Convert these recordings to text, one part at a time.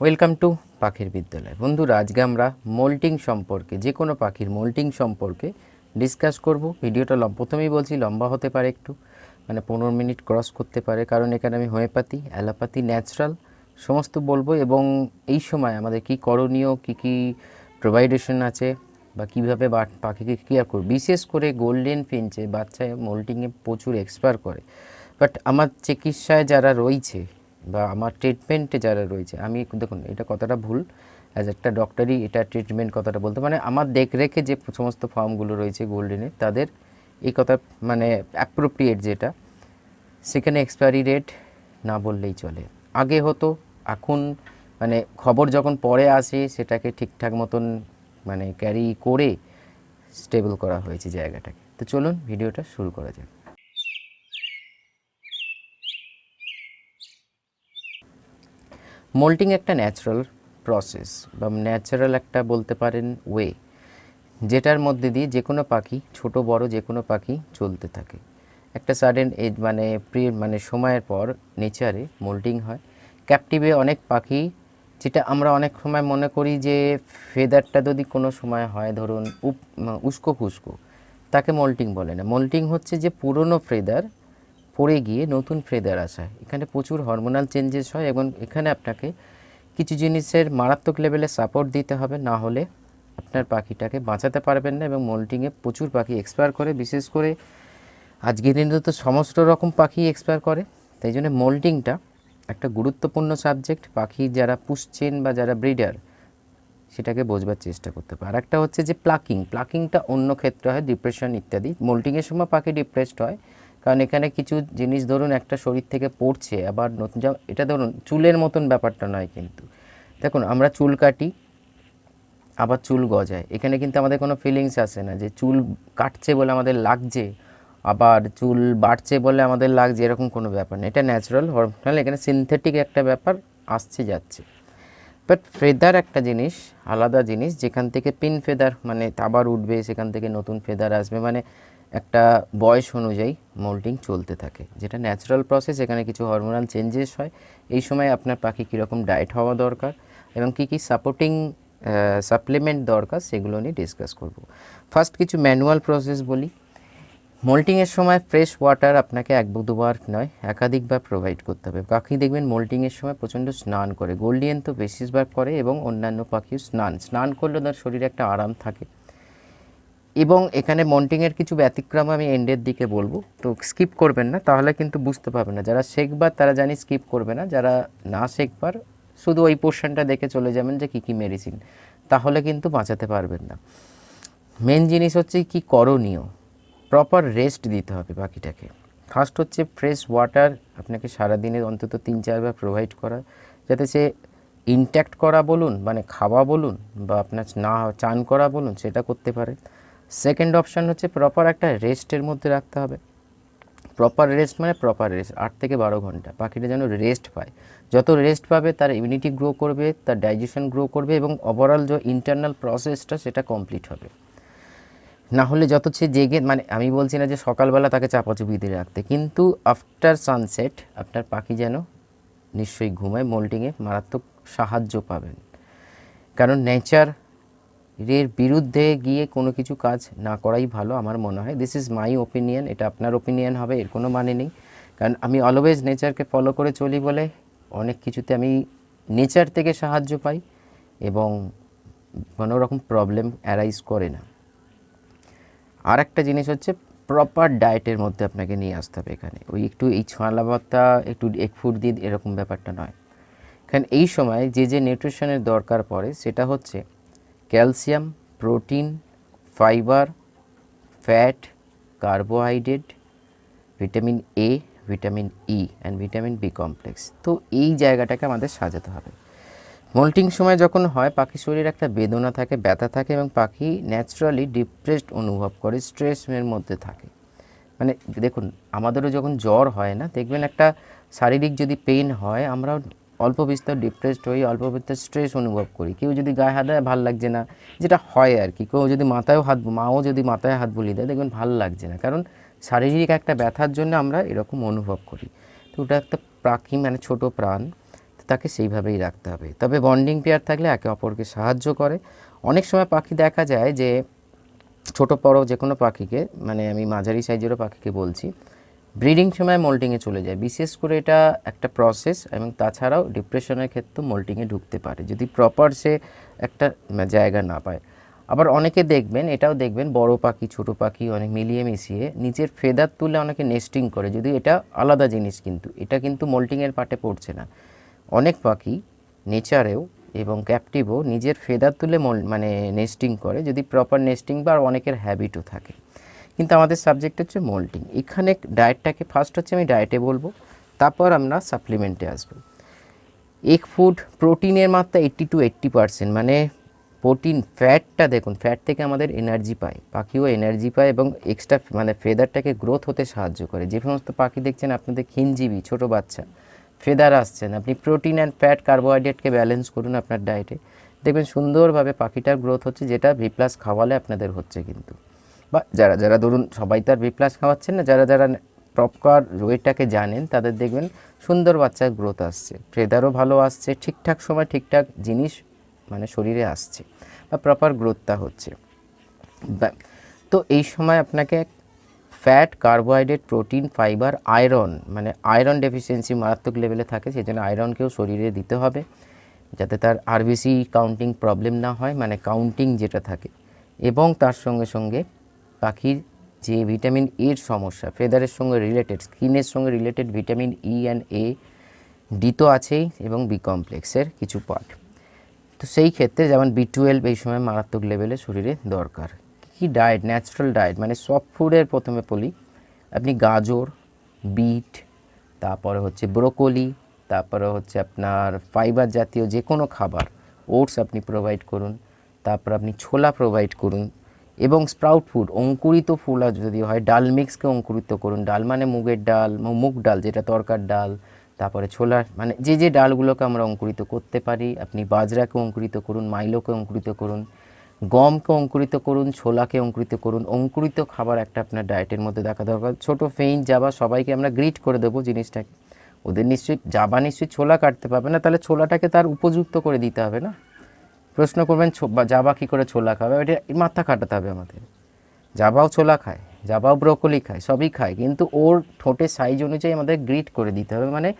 Welcome to পাখির বিদ্যালয়। বন্ধুরা, আজকে আমরা মোল্টিং সম্পর্কে, যে কোনো পাখির মোল্টিং সম্পর্কে ডিসকাস করব। ভিডিওটা প্রথমেই বলছি, লম্বা হতে পারে একটু মানে পনেরো মিনিট ক্রস করতে পারে। কারণ এখানে আমি হোমিওপ্যাথি অ্যালোপ্যাথি ন্যাচারাল সমস্ত বলব এবং এই সময় আমাদের কি করণীয়, কি কি প্রোভাইডেশন আছে বা কীভাবে পাখিকে কেয়ার করব। বিশেষ করে গোল্ডেন ফিঞ্চে বাচ্চায় মোল্টিংয়ে প্রচুর এক্সপায়ার করে। বাট আমার চিকিৎসায় যারা রয়েছে বা আমার ট্রিটমেন্টে যারা রয়েছে, আমি দেখুন, এটা কতটা ভুল অ্যাজ একটা ডক্টরই এটা ট্রিটমেন্ট কথাটা বলতে মানে আমার দেখরেখে যে সমস্ত ফর্মগুলো রয়েছে গোল্ডেনে তাদের এই কথা মানে অ্যাপ্রোপ্রিয়েট যেটা, সেখানে এক্সপায়ারি রেট না বললেই চলে। আগে হতো, এখন মানে খবর যখন পরে আসে, সেটাকে ঠিকঠাক মতন মানে ক্যারি করে স্টেবল করা হয়েছে জায়গাটাকে। তো চলুন, ভিডিওটা শুরু করা যাক। মোল্টিং একটা ন্যাচারাল প্রসেস বা ন্যাচারাল একটা বলতে পারেন ওয়ে যেটার মধ্যে দিয়ে যে কোনো পাখি, ছোট, বড় যে কোনো পাখি চলতে থাকে। একটা সাডেন এজ মানে প্রি মানে সময়ের পর নেচারে মোল্টিং হয়। ক্যাপটিভে অনেক পাখি, যেটা আমরা অনেক সময় মনে করি যে ফেদারটা যদি কোনো সময় হয়, ধরুন উপ উস্কো ফুস্কো তাকে মোল্টিং বলে না। মোল্টিং হচ্ছে যে পুরনো ফেদার পড়ে গিয়ে নতুন ফেদার আসা। এখানে প্রচুর হরমোনাল চেঞ্জেস হয় এবং এখানে আপনাকে কিছু জিনিসের মারাত্মক লেভেলে সাপোর্ট দিতে হবে, না হলে আপনার পাখিটাকে বাঁচাতে পারবেন না এবং মোল্টিংয়ে প্রচুর পাখি এক্সপায়ার করে। বিশেষ করে আজকের দিনে তো সমস্ত রকম পাখি এক্সপায়ার করে, তাই জন্য মোল্টিংটা একটা গুরুত্বপূর্ণ সাবজেক্ট পাখি যারা পুষছেন বা যারা ব্রিডার সেটাকে বোঝবার চেষ্টা করতে হবে। আর একটা হচ্ছে যে প্লাকিং প্লাকিংটা অন্য ক্ষেত্রে হয় ডিপ্রেশন ইত্যাদি। মোল্টিংয়ের সময় পাখি ডিপ্রেসড হয় কারণ এখানে কিছু জিনিস ধরুন একটা শরীর থেকে পড়ছে, আবার নতুন যা এটা ধরুন চুলের মতন ব্যাপারটা নয় কিন্তু। দেখুন, আমরা চুল কাটি, আবার চুল গজায়। এখানে কিন্তু আমাদের কোনো ফিলিংস আসে না যে চুল কাটছে বলে আমাদের লাগছে, আবার চুল বাড়ছে বলে আমাদের লাগছে, এরকম কোনো ব্যাপার না। এটা ন্যাচারাল হরমোনাল এখানে সিনথেটিক একটা ব্যাপার আসছে, যাচ্ছে। বাট ফেদার একটা জিনিস, আলাদা জিনিস, যেখান থেকে পিন ফেদার মানে আবার উঠবে, সেখান থেকে নতুন ফেদার আসবে। মানে একটা বয়স অনুযায়ী মোল্টিং চলতে থাকে, যেটা ন্যাচারাল প্রসেস এখানে কিছু হরমোনাল চেঞ্জেস হয়। এই সময় আপনার পাখি কীরকম ডায়েট হওয়া দরকার এবং কী কী সাপোর্টিং সাপ্লিমেন্ট দরকার, সেগুলো নিয়ে ডিসকাস করব। ফার্স্ট কিছু ম্যানুয়াল প্রসেস বলি। মোল্টিংয়ের সময় ফ্রেশ ওয়াটার আপনাকে এক দুবার নয় একাধিকবার প্রোভাইড করতে হবে। পাখি দেখবেন মোল্টিংয়ের সময় প্রচণ্ড স্নান করে গোল্ডিয়ান তো বেশিরভাগ করে এবং অন্যান্য পাখিও স্নান। স্নান করলে তার শরীরে একটা আরাম থাকে। এবং এখানে মন্টিংয়ের কিছু ব্যতিক্রম আমি এন্ডের দিকে বলব। তো স্কিপ করবেন না, তাহলে কিন্তু বুঝতে পারবে না। যারা শেখবার, তারা জানি স্কিপ করবে না। যারা না শেখবার, শুধু ওই পোর্শনটা দেখে চলে যাবেন যে কী কী মেডিসিন তাহলে কিন্তু বাঁচাতে পারবেন না। মেন জিনিস হচ্ছে কি করণীয়। প্রপার রেস্ট দিতে হবে পাখিটাকে ফার্স্ট হচ্ছে ফ্রেশ ওয়াটার আপনাকে সারাদিনে অন্তত তিন চারবার প্রোভাইড করা। যাতে সে ইনট্যাক্ট করা বলুন মানে খাওয়া বলুন, বা আপনার না চান করা বলুন, সেটা করতে পারে। সেকেন্ড অপশান হচ্ছে প্রপার একটা রেস্টের মধ্যে রাখতে হবে। প্রপার রেস্ট মানে প্রপার রেস্ট আট থেকে বারো ঘণ্টা। পাখিটা যেন রেস্ট পায়। যত রেস্ট পাবে, তার ইমিউনিটি গ্রো করবে, তার ডাইজেশন গ্রো করবে এবং ওভারঅল যে ইন্টারনাল প্রসেসটা সেটা কমপ্লিট হবে। না হলে যত সে জেগে মানে আমি বলছি না যে সকালবেলা তাকে চাপাচুপি দিয়ে রাখতে, কিন্তু আফটার সানসেট আপনার পাখি যেন নিশ্চয়ই ঘুমায় মোল্টিংয়ে মারাত্মক সাহায্য পাবেন। কারণ নেচার এর বিরুদ্ধে গিয়ে কোনো কিছু কাজ না করাই ভালো আমার মনে হয়। দিস ইজ মাই ওপিনিয়ন এটা আপনার ওপিনিয়ন হবে, এর কোনো মানে নেই। কারণ আমি অলওয়েজ নেচারকে ফলো করে চলি বলে অনেক কিছুতে আমি নেচার থেকে সাহায্য পাই এবং কোনো রকম প্রবলেম অ্যারাইজ করে না। আর একটা জিনিস হচ্ছে প্রপার ডায়েটের মধ্যে আপনাকে নিয়ে আসতে হবে এখানে। ওই একটু এই ছোঁয়ালা ভর্তা, একটু এক ফুট দিয়ে এরকম ব্যাপারটা নয়। কারণ এই সময় যে যে নিউট্রিশনের দরকার পড়ে সেটা হচ্ছে calcium, protein, fibre, fat, carbohydrate, vitamin A vitamin E and vitamin B complex তো এই জায়গাটাকে আমাদের সাজাতে হবে। মোল্টিং সময় যখন হয়, পাখির শরীরে একটা বেদনা থাকে, ব্যথা থাকে এবং পাখি ন্যাচারালি ডিপ্রেসড অনুভব করে স্ট্রেসের মধ্যে থাকে। মানে দেখুন, আমাদেরও যখন জ্বর হয় না, দেখবেন একটা শারীরিক যদি পেইন হয় আমরা অল্প বিস্তর ডিপ্রেসড হই অল্প বিস্তর স্ট্রেস অনুভব করি। কেউ যদি গায়ে হাত দেয়, ভালো লাগছে না। যেটা হয় আর কি। কেউ যদি মাথায়ও হাত, মাও যদি মাথায় হাত বুলিয়ে দেয়, দেখবেন ভালো লাগছে না। কারণ শারীরিক একটা ব্যথার জন্য আমরা এরকম অনুভব করি। তো ওটা একটা পাখি মানে ছোট প্রাণ তাকে সেইভাবেই রাখতে হবে। তবে বন্ডিং পেয়ার থাকলে একে অপরকে সাহায্য করে। অনেক সময় পাখি দেখা যায় যে, ছোট বড় যে কোনো পাখিকে মানে আমি মাঝারি সাইজেরও পাখিকে বলছি ব্রিডিং সময় মোল্টিংয়ে চলে যায়। বিশেষ করে এটা একটা প্রসেস এবং তাছাড়াও ডিপ্রেশনের ক্ষেত্রে মোল্টিংয়ে ঢুকতে পারে। যদি প্রপার সে একটা জায়গা না পায়। আবার অনেকে দেখবেন, এটাও দেখবেন, বড় পাখি, ছোট পাখি অনেক মিলিয়ে মিশিয়ে নিচের ফেদার তুলে অনেকে নেস্টিং করে। যদি এটা আলাদা জিনিস কিন্তু, এটা কিন্তু মোল্টিংয়ের পার্টে পড়ছে না। অনেক পাখি নেচারেও এবং ক্যাপটিভও নিজের ফেদার তুলে মানে নেস্টিং করে। যদি প্রপার নেস্টিং বা অনেকের হ্যাবিটও থাকে। কিন্তু আমাদের সাবজেক্ট হচ্ছে মোল্টিং এখানে ডায়েটটাকে ফার্স্ট হচ্ছে আমি ডায়েটে বলব, তারপর আমরা সাপ্লিমেন্টে আসব। এগ ফুড প্রোটিনের মাত্রা এইট্টি টু এইট্টি পার্সেন্ট মানে প্রোটিন ফ্যাটটা দেখুন ফ্যাট থেকে আমাদের এনার্জি পায়, পাখিও এনার্জি পায় এবং এক্সট্রা মানে ফেদারটাকে গ্রোথ হতে সাহায্য করে। যে সমস্ত পাখি দেখছেন, আপনাদের খিনজিবি ছোট বাচ্চা ফেদার আসছেন আপনি প্রোটিন অ্যান্ড ফ্যাট কার্বোহাইড্রেটকে ব্যালেন্স করুন আপনার ডায়েটে দেখবেন সুন্দরভাবে পাখিটার গ্রোথ হচ্ছে, যেটা ভি প্লাস খাওয়ালে আপনাদের হচ্ছে কিন্তু। বা যারা যারা ধরুন সবাই তো আর বি প্লাস খাওয়াচ্ছেন না, যারা যারা প্রপার ওয়েটাকে জানেন, তাদের দেখবেন সুন্দর বাচ্চার গ্রোথ আসছে। ফেদারও ভালো আসছে, ঠিকঠাক সময় ঠিকঠাক জিনিস মানে শরীরে আসছে বা প্রপার গ্রোথটা হচ্ছে। তো এই সময় আপনাকে fat carbohydrate protein fibre iron মানে আয়রন ডেফিসিয়েন্সি মারাত্মক লেভেলে থাকে সেই জন্য আয়রনকেও শরীরে দিতে হবে যাতে তার আরবিসি কাউন্টিং প্রবলেম না হয় মানে কাউন্টিং যেটা থাকে। এবং তার সঙ্গে সঙ্গে পাখির যে ভিটামিন এর সমস্যা, ফেদারের সঙ্গে রিলেটেড স্কিনের সঙ্গে related vitamin E and A D তো আছেই এবং বি কমপ্লেক্সের কিছু পার্ট তো সেই ক্ষেত্রে যেমন বি টুয়েলভ এই সময় মারাত্মক লেভেলে শরীরে দরকার। কি ডায়েট ন্যাচারাল ডায়েট মানে সফট ফুডের প্রথমে বলি, আপনি গাজর বিট তারপরে হচ্ছে ব্রোকলি তারপরে হচ্ছে আপনার ফাইবার জাতীয় যে কোনো খাবার ওটস আপনি প্রোভাইড করুন, তারপর আপনি ছোলা প্রোভাইড করুন এবং স্প্রাউট ফুড, অঙ্কুরিত ফুল যদি হয়, ডাল মিক্সকে অঙ্কুরিত করুন। ডাল মানে মুগের ডাল মুগ ডাল, যেটা তরকার ডাল, তারপরে ছোলার মানে যে যে ডালগুলোকে আমরা অঙ্কুরিত করতে পারি, আপনি বাজরাকে অঙ্কুরিত করুন, মাইলোকে অঙ্কুরিত করুন, গমকে অঙ্কুরিত করুন, ছোলাকে অঙ্কুরিত করুন, অঙ্কুরিত খাবার একটা আপনার ডায়েটের মধ্যে দেখা দরকার। ছোটো ফেইন, যাবা, সবাইকে আমরা গ্রিট করে দেবো জিনিসটাকে। ওদের নিশ্চয়ই, যাবা নিশ্চয়ই ছোলা কাটতে পারবে না, তাহলে ছোলাটাকে তার উপযুক্ত করে দিতে হবে না? প্রশ্ন করবেন, ছো- বা জাবা কী করে ছোলা খাবে? এটা মাথা কাটাতে হবে আমাদের। জাবাও ছোলা খায় জাবাও ব্রোকলি খায়, সবই খায়, কিন্তু ওর ঠোঁটের সাইজ অনুযায়ী আমাদের গ্রিট করে দিতে হবে। মানে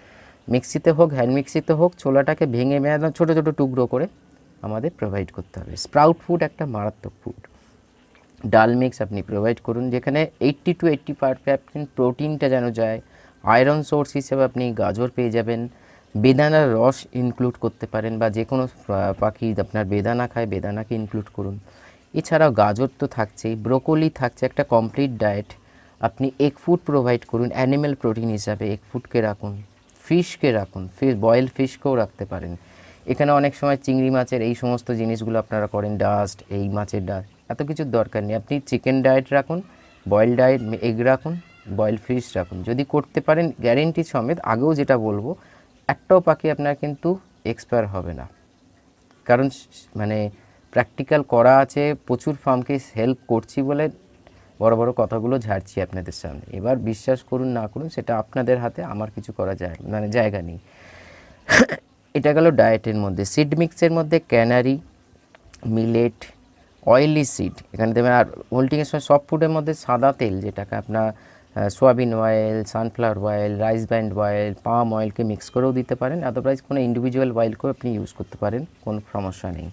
মিক্সিতে হোক হ্যান্ড মিক্সিতে হোক, ছোলাটাকে ভেঙে একদম ছোটো ছোটো টুকরো করে আমাদের প্রোভাইড করতে হবে। স্প্রাউট ফুড একটা মারাত্মক ফুড ডাল মিক্স আপনি প্রোভাইড করুন, যেখানে এইট্টি টু এইট্টি পারসেন্ট প্রোটিনটা যেন যায়। আয়রন সোর্স হিসেবে আপনি গাজর পেয়ে যাবেন। বেদানার রস ইনক্লুড করতে পারেন বা যে কোনো পাখি আপনার বেদানা খায়, বেদানাকে ইনক্লুড করুন। এছাড়াও গাজর তো থাকছেই, ব্রোকলি থাকছে, একটা কমপ্লিট ডায়েট আপনি এগ ফুড প্রোভাইড করুন অ্যানিম্যাল প্রোটিন হিসাবে এগ ফুডকে রাখুন ফিশকে রাখুন ফিশ বয়েল ফিশকেও রাখতে পারেন। এখানে অনেক সময় চিংড়ি মাছের এই সমস্ত জিনিসগুলো আপনারা করেন ডাস্ট এই মাছের ডাস্ট এত কিছুর দরকার নেই। আপনি চিকেন ডায়েট রাখুন বয়েল ডায়েট এগ রাখুন বয়েল ফিশ রাখুন। যদি করতে পারেন গ্যারেন্টি সমেত আগেও যেটা বলব একটাও পাখি আপনার কিন্তু এক্সপায়ার হবে না। কারণ মানে প্র্যাকটিক্যাল করা আছে, প্রচুর ফার্মকে হেল্প করছি বলে বড় বড় কথাগুলো ঝাড়ছি আপনাদের সামনে। এবার বিশ্বাস করুন, না করুন, সেটা আপনাদের হাতে, আমার কিছু করা যায় মানে জায়গা নেই। এটা গেল ডায়েটের মধ্যে। সিড মিক্সের মধ্যে ক্যানারি মিলেট অয়েলি সিড এখানে দেবেন আর হোল্টিংয়ের সময় সব ফুডের মধ্যে সাদা তেল, যেটাকে আপনার soybean oil sunflower oil rice band oil palm অয়েলকে মিক্স করেও দিতে পারেন। আদারওয়াইজ কোনো ইন্ডিভিজুয়াল অয়েলকেও আপনি ইউজ করতে পারেন, কোনো সমস্যা নেই।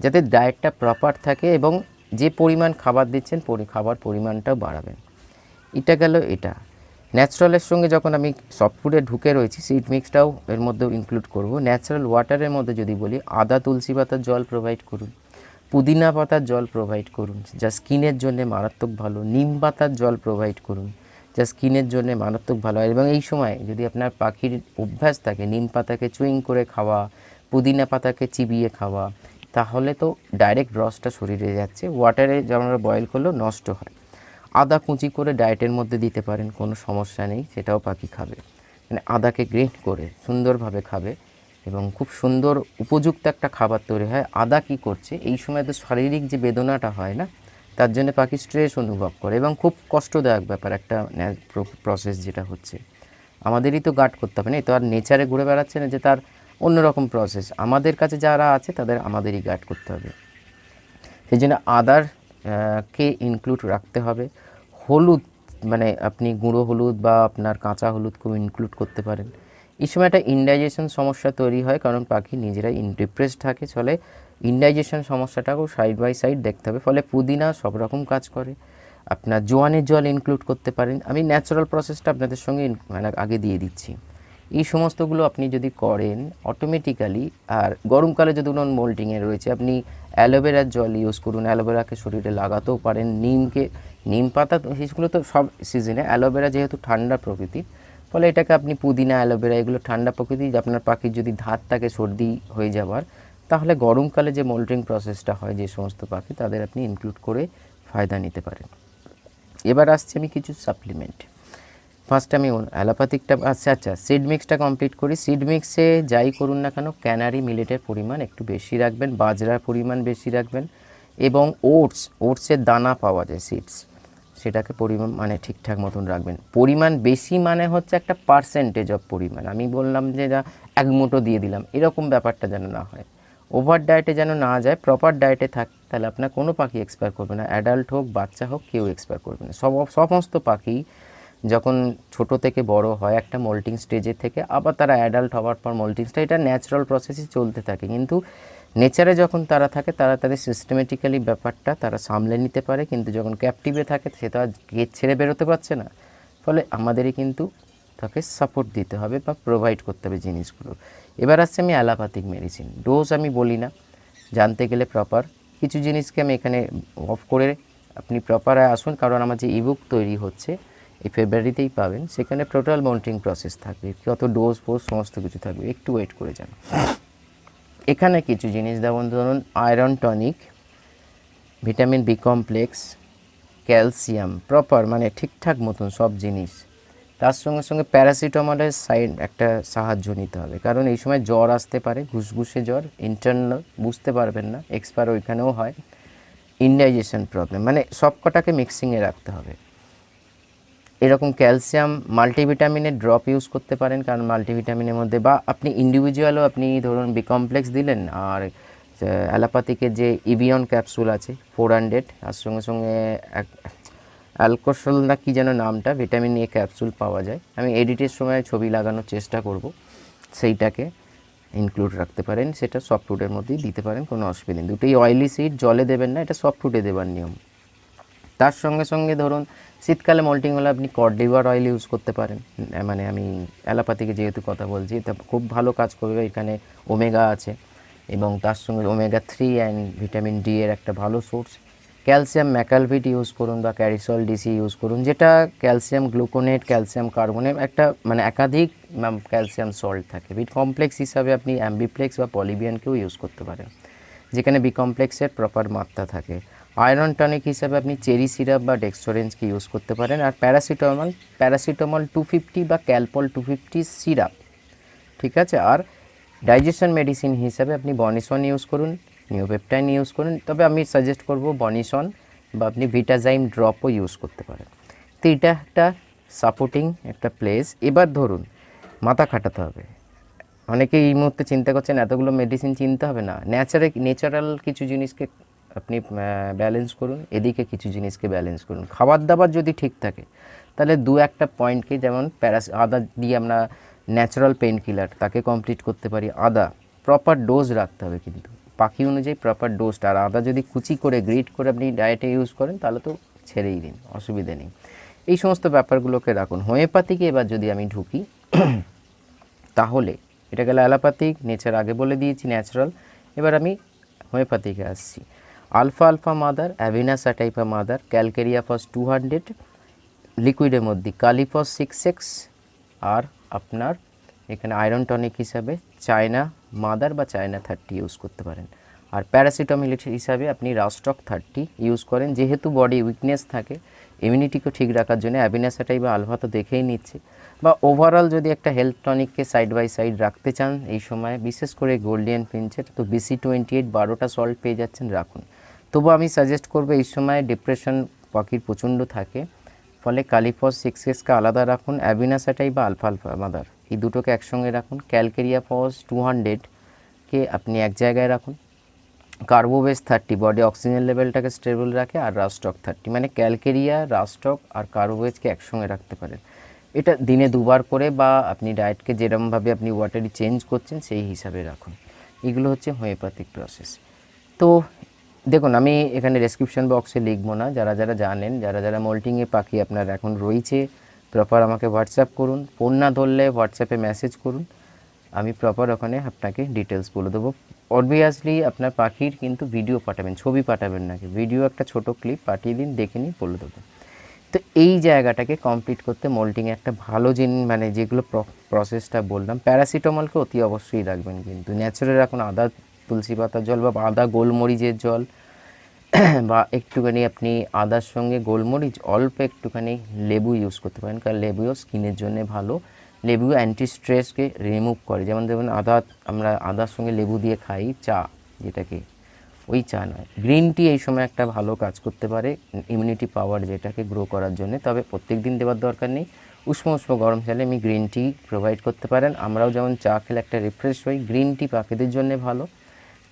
যাতে ডায়েটটা প্রপার থাকে এবং যে পরিমাণ খাবার দিচ্ছেন, পরি খাবার পরিমাণটাও বাড়াবেন। এটা গেল এটা। ন্যাচারালের সঙ্গে যখন আমি সফট ফুডে ঢুকে রয়েছি সিড মিক্সটাও এর মধ্যেও ইনক্লুড করব। ন্যাচারাল ওয়াটারের মধ্যে যদি বলি, আদা তুলসী পাতার জল প্রোভাইড করুন, পুদিনা পাতার জল প্রোভাইড করুন, যা স্কিনের জন্য মারাত্মক ভালো, নিম পাতার জল প্রোভাইড করুন। যা স্কিনের জন্য মারাত্মক ভালো হয়। এবং এই সময় যদি আপনার পাখির অভ্যাস থাকে, নিম পাতাকে চুইং করে খাওয়া, পুদিনা পাতাকে চিবিয়ে খাওয়া, তাহলে তো ডাইরেক্ট রসটা শরীরে যাচ্ছে ওয়াটারে যেমন বয়েল করলেও নষ্ট হয়। আদা কুচি করে ডায়েটের মধ্যে দিতে পারেন, কোনো সমস্যা নেই, সেটাও পাখি খাবে। মানে আদাকে গ্রেট করে, সুন্দরভাবে খাবে এবং খুব সুন্দর উপযুক্ত একটা খাবার তৈরি হয়। আদা কি করছে? এই সময় তো শারীরিক যে বেদনাটা হয় না তার জন্য পাখি স্ট্রেস অনুভব করে এবং খুব কষ্টদায়ক ব্যাপার একটা প্রসেস যেটা হচ্ছে। আমাদেরই তো গার্ড করতে হবে না তো আর নেচারে ঘুরে বেড়াচ্ছে না যে তার অন্যরকম প্রসেস আমাদের কাছে যারা আছে তাদের আমাদেরই গার্ড করতে হবে। সেই জন্য আদার কে ইনক্লুড রাখতে হবে। হলুদ মানে আপনি গুঁড়ো হলুদ বা আপনার কাঁচা হলুদ খুব ইনক্লুড করতে পারেন। এই সময় একটা ইনডাইজেশন সমস্যা তৈরি হয়, কারণ পাখি নিজেরাই ইন ডিপ্রেস থাকে, ফলে ইনডাইজেশন সমস্যাটাকেও সাইড বাই সাইড দেখতে হবে। ফলে পুদিনা সব রকম কাজ করে। আপনার জোয়ানের জল ইনক্লুড করতে পারেন। আমি ন্যাচারাল প্রসেসটা আপনাদের সঙ্গে মানে আগে দিয়ে দিচ্ছি। এই সমস্তগুলো আপনি যদি করেন অটোমেটিক্যালি আর গরমকালে যদি ধরুন মোল্টিংয়ে রয়েছে, আপনি অ্যালোভেরার জল ইউজ করুন। অ্যালোভেরাকে শরীরে লাগাতেও পারেন। নিমকে, নিম পাতা, সেগুলো তো সব সিজনে অ্যালোভেরা যেহেতু ঠান্ডা প্রকৃতির ফলে এটাকে আপনি পুদিনা, অ্যালোভেরা, এগুলো ঠান্ডা প্রকৃতি, আপনার পাখির যদি ধাত থাকে, সর্দি হয়ে যাবার তাহলে গরমকালে যে মোল্টিং প্রসেসটা হয় যে সমস্ত পাখি, তাদের আপনি ইনক্লুড করে ফায়দা নিতে পারেন। এবার আসছে আমি কিছু সাপ্লিমেন্ট ফার্স্ট আমি অ্যালোপ্যাথিকটা আচ্ছা আচ্ছা সিড মিক্সটা কমপ্লিট করি। সিড মিক্সে যাই করুন না কেন ক্যানারি মিলেটের পরিমাণ একটু বেশি রাখবেন, বাজরার পরিমাণ বেশি রাখবেন এবং ওটস ওটসের দানা পাওয়া যায় সিডস সেটাকে পরিমাণ মানে ঠিকঠাক মতন রাখবেন। পরিমাণ বেশি মানে হচ্ছে একটা পার্সেন্টেজ অফ পরিমাণ। আমি বললাম যে যা এক মুঠো দিয়ে দিলাম, এরকম ব্যাপারটা যেন না হয়। ওভার ডায়েটে যেন না যায় প্রপার ডায়েটে থাক, তাহলে আপনার কোনো পাখি এক্সপায়ার করবে না। অ্যাডাল্ট হোক, বাচ্চা হোক, কেউ এক্সপায়ার করবে না। সব সমস্ত পাখি যখন ছোট থেকে বড় হয়, একটা মোল্টিং স্টেজে থেকে আবার তারা অ্যাডাল্ট হওয়ার পর মোল্টিং স্টেজ এটা ন্যাচারাল প্রসেসই চলতে থাকে। কিন্তু নেচারে যখন তারা থাকে, তারা তাদের সিস্টেমেটিক্যালি ব্যাপারটা তারা সামলে নিতে পারে। কিন্তু যখন ক্যাপটিভে থাকে, সে তো আর গেট ছেড়ে বেরোতে পারছে না। ফলে আমাদেরই কিন্তু তাকে সাপোর্ট দিতে হবে বা প্রোভাইড করতে হবে জিনিসগুলো। এবার আসছে আমি অ্যালোপ্যাথিক মেডিসিন। ডোজ আমি বলি না। জানতে গেলে প্রপার কিছু জিনিসকে আমি এখানে অফ করে আপনি প্রপার আসুন, কারণ আমার যে ইবুক তৈরি হচ্ছে, এই ফেব্রুয়ারিতেই পাবেন। সেখানে টোটাল মাউন্টিং প্রসেস থাকবে। কত ডোজ ফোজ সমস্ত কিছু থাকবে। একটু ওয়েট করে যান। এখানে কিছু জিনিস যেমন ধরুন iron tonic vitamin B complex calcium proper মানে ঠিকঠাক মতন সব জিনিস। তার সঙ্গে সঙ্গে প্যারাসিটামলের সাইড একটা সাহায্য নিতে হবে। কারণ এই সময় জ্বর আসতে পারে, ঘুসঘুসে জ্বর ইন্টারনাল বুঝতে পারবেন না এক্সপায়ার ওইখানেও হয়। ইনডাইজেশন প্রবলেম মানে সব কটাকে মিক্সিংয়ে রাখতে হবে। এরকম ক্যালসিয়াম মাল্টিভিটামিনের ড্রপ ইউজ করতে পারেন, কারণ মাল্টিভিটামিনের মধ্যে বা আপনি ইন্ডিভিজুয়ালও আপনি ধরুন বি কমপ্লেক্স দিলেন, আর অ্যালোপ্যাথিকের যে ইভিয়ন ক্যাপসুল আছে ফোর হান্ড্রেড তার সঙ্গে সঙ্গে এক অ্যালকোসল না কি যেন নামটা? ভিটামিন এ ক্যাপসুল পাওয়া যায়। আমি এডিটের সময় ছবি লাগানোর চেষ্টা করব। সেইটাকে ইনক্লুড রাখতে পারেন। সেটা সফট ফুডের মধ্যেই দিতে পারেন, কোনো অসুবিধা নেই। দুটোই অয়েলি সিড জলে দেবেন না, এটা সফট ফুডে দেবার নিয়ম। তার সঙ্গে সঙ্গে ধরুন, শীতকালে মোল্টিং হলে আপনি কডলিভার অয়েল ইউজ করতে পারেন। মানে আমি অ্যালোপ্যাথিকে যেহেতু কথা বলছি, এটা খুব ভালো কাজ করবে। এখানে ওমেগা আছে এবং তার সঙ্গে omega three and vitamin D এর একটা ভালো সোর্স ক্যালসিয়াম ম্যাকালভিট ইউজ করুন বা ক্যারিসল ডিসি ইউজ করুন, যেটা ক্যালসিয়াম গ্লুকোনেট, ক্যালসিয়াম কার্বনেট, একটা মানে একাধিক ক্যালসিয়াম সল্ট থাকে। বিট কমপ্লেক্স হিসাবে আপনি অ্যাম্বিপ্লেক্স বা পলিবিয়ানকেও ইউজ করতে পারেন, যেখানে বি কমপ্লেক্সের প্রপার মাত্রা থাকে। আয়রন টনিক হিসাবে আপনি চেরি সিরাপ বা ডেক্সটোরেন্সকে ইউজ করতে পারেন, আর প্যারাসিটামল প্যারাসিটামল টু ফিফটি বা ক্যালপল টু ফিফটি সিরাপ, ঠিক আছে? আর ডাইজেশন মেডিসিন হিসাবে আপনি বনিসন ইউজ করুন নিওপেপটাইন ইউজ করুন, তবে আমি সাজেস্ট করব বনিসন বা আপনি ভিটাজাইম ড্রপও ইউজ করতে পারেন। তো এটা একটা সাপোর্টিং একটা প্লেস এবার ধরুন, মাথা খাটাতে হবে। অনেকে এই মুহূর্তে চিন্তা করছেন, এতগুলো মেডিসিন চিনতে হবে না। ন্যাচারে নেচারাল কিছু জিনিসকে আপনি ব্যালেন্স করুন, এদিকে কিছু জিনিসকে ব্যালেন্স করুন। খাবার দাবার যদি ঠিক থাকে, তাহলে দু একটা পয়েন্টকে যেমন প্যারাস আদা দিয়ে আমরা ন্যাচারাল পেন কিলার তাকে কমপ্লিট করতে পারি। আদা প্রপার ডোজ রাখতে হবে কিন্তু। পাখি অনুযায়ী প্রপার ডোজটা আর আদা যদি কুচি করে গ্রেট করে আপনি ডায়েটে ইউজ করেন, তাহলে তো ছেড়েই দিন, অসুবিধে নেই। এই সমস্ত ব্যাপারগুলোকে রাখুন। হোমিওপ্যাথিকে এবার যদি আমি ঢুকি, তাহলে এটা গেল অ্যালোপ্যাথিক নেচার আগে বলে দিয়েছি ন্যাচারাল এবার আমি হোমিওপ্যাথিকে আসছি। আলফা alpha mother avena sativa mother, calcarea phos two hundred লিকুইডের মধ্যে কালিফস সিক্স এক্স আর আপনার এখানে আয়রন টনিক হিসাবে চায়না মাদার বা চায়না থার্টি ইউজ করতে পারেন। আর প্যারাসিটামল হিসাবে আপনি রাস্টক থার্টি ইউজ করেন। যেহেতু বডি উইকনেস থাকে ইমিউনিটিকে ঠিক রাখার জন্য অ্যাবিনাসাটাই বা আলফা তো দেখেই নিচ্ছে। বা ওভারঅল যদি একটা হেলথ টনিককে সাইড বাই সাইড রাখতে চান এই সময়, বিশেষ করে গোল্ডিয়ান ফিঞ্চের তো বিসি টোয়েন্টি এইট বারোটা সল্ট পেয়ে যাচ্ছেন, রাখুন। তবু আমি সাজেস্ট করব এই সময় ডিপ্রেশন পাখির প্রচণ্ড থাকে। ফলে কালিফস সিক্স এসকে আলাদা রাখুন, অ্যাবিনাসাটাই বা আলফা আলফা মাদার। এই দুটোকে একসঙ্গে রাখুন। ক্যালকেরিয়া ফস টু হান্ড্রেডকে আপনি এক জায়গায় রাখুন। কার্বোবেস থার্টি, বডি অক্সিজেন লেভেলটাকে স্টেবল রাখে আর রাস্টক থার্টি। মানে ক্যালকেরিয়া রাস্টক আর কার্বোবেজকে একসঙ্গে রাখতে পারেন। এটা দিনে দুবার করে বা আপনি ডায়েটকে যেরমভাবে আপনি ওয়াটারি চেঞ্জ করছেন, সেই হিসাবে রাখুন। এগুলো হচ্ছে হোমিওপ্যাথিক প্রসেস। তো দেখুন, আমি এখানে ডেসক্রিপশন বক্সে লিখব না। যারা যারা জানেন, যারা যারা মোল্টিংয়ে পাখি আপনার এখন রয়েছে প্রপার আমাকে হোয়াটসঅ্যাপ করুন। ফোন না ধরলে হোয়াটসঅ্যাপে মেসেজ করুন। আমি প্রপার ওখানে আপনাকে ডিটেলস বলে দেবো। অবভিয়াসলি আপনার পাখির কিন্তু ভিডিও পাঠাবেন, ছবি পাঠাবেন নাকি ভিডিও একটা ছোট ক্লিপ পাঠিয়ে দিন, দেখে নিই বলে দেবো। তো এই জায়গাটাকে কমপ্লিট করতে মোল্টিং একটা ভালো জিনিস মানে যেগুলো প্রসেসটা বললাম প্যারাসিটামলকে অতি অবশ্যই রাখবেন কিন্তু। ন্যাচারাল এখন আদা তুলসী পাতার জল বা আদা গোলমরিচের জল, বা একটুখানি আপনি আদার সঙ্গে গোলমরিচ, অল্প একটুখানি লেবু ইউজ করতে পারেন। কারণ লেবুও স্কিনের জন্য ভালো। লেবু অ্যান্টি স্ট্রেসকে রিমুভ করে। যেমন দেখবেন আদা, আমরা আদার সঙ্গে লেবু দিয়ে খাই, চা, যেটাকে, ওই চা নয়। গ্রিন টি এই সময় একটা ভালো কাজ করতে পারে ইমিউনিটি পাওয়ার যেটাকে গ্রো করার জন্য। তবে প্রত্যেক দিন দেওয়ার দরকার নেই। উষ্ণ উষ্ণ গরম চালে আমি গ্রিন টি প্রোভাইড করতে পারেন। আমরাও যেমন চা খেলে একটা রিফ্রেশ হই। গ্রিন টি পাখিদের জন্য ভালো।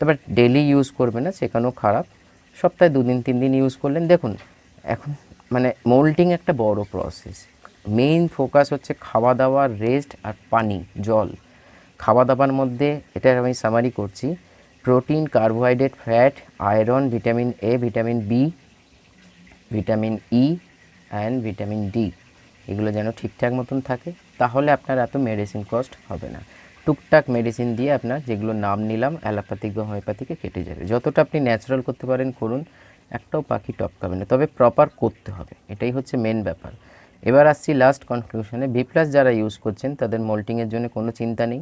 তবে ডেলি ইউজ করবে না, সেখানেও খারাপ। সপ্তাহে দুদিন তিন দিন ইউজ করলেন। দেখুন, এখন মানে মোল্টিং একটা বড় প্রসেস মেইন ফোকাস হচ্ছে খাওয়া দাওয়া রেস্ট আর পানি, জল। খাওয়া দাওয়ার মধ্যে এটা আমি সামারি করছি। Protein carbohydrate fat iron vitamin A vitamin B vitamin E and vitamin D এগুলো যেন ঠিকঠাক মতন থাকে, তাহলে আপনার এত মেডিসিন কস্ট হবে না। টুকটাক মেডিসিন দিয়ে আপনার যেগুলো নাম নিলাম অ্যালোপ্যাথিক বা হোমিওপ্যাথিকে কেটে যাবে। যতটা আপনি ন্যাচারাল করতে পারেন, করুন, একটাও পাখি টপকাবে না। তবে প্রপার করতে হবে, এটাই হচ্ছে মেন ব্যাপার। এবার আসছি লাস্ট কনক্লুশনে বি প্লাস যারা ইউজ করছেন, তাদের মোল্টিংয়ের জন্য কোনো চিন্তা নেই।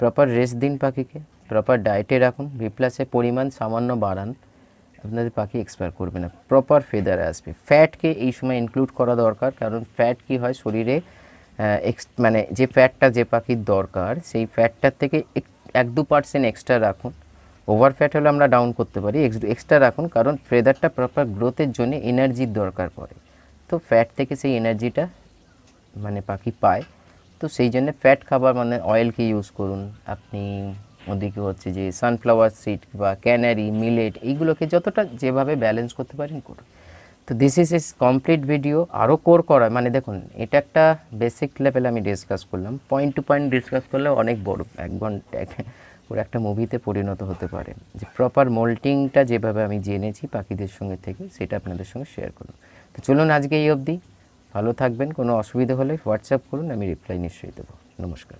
প্রপার রেস্ট দিন পাখিকে প্রপার ডায়েটে রাখুন। বি প্লাসের পরিমাণ সামান্য বাড়ান, আপনাদের পাখি এক্সপায়ার করবে না। প্রপার ফেদার আসবে। ফ্যাটকে এই সময় ইনক্লুড করা দরকার, কারণ ফ্যাট কি হয়? শরীরে মানে যে ফ্যাটটা যে পাখির দরকার, সেই ফ্যাটটার থেকে এক- এক দু পার্সেন্ট এক্সট্রা রাখুন। ওভার ফ্যাট হলে আমরা ডাউন করতে পারি এক্সট্রা রাখুন কারণ ফেদারটা প্রপার গ্রোথের জন্য এনার্জির দরকার পড়ে। তো ফ্যাট থেকে সেই এনার্জিটা মানে পাখি পায়। তো সেই জন্য ফ্যাট খাবার মানে অয়েলকে ইউজ করুন। আপনি ওদিকে হচ্ছে যে সানফ্লাওয়ার সিড বা ক্যানারি মিলেট এইগুলোকে যতটা যেভাবে ব্যালেন্স করতে পারেন করুন। তো this is is complete video আরও কোর করা মানে দেখুন, এটা একটা বেসিক লেভেলে আমি ডিসকাস করলাম। পয়েন্ট টু পয়েন্ট ডিসকাস করলে অনেক বড়, এক ঘণ্টা পুরো একটা মুভিতে পরিণত হতে পারে। যে প্রপার মোল্টিংটা যেভাবে আমি জেনেছি পাখিদের সঙ্গে থেকে, সেটা আপনাদের সঙ্গে শেয়ার করুন তো চলুন আজকে এই অবধি, ভালো থাকবেন, কোনো অসুবিধা হলে হোয়াটসঅ্যাপ করুন, আমি রিপ্লাই নিশ্চয়ই দেবো। নমস্কার।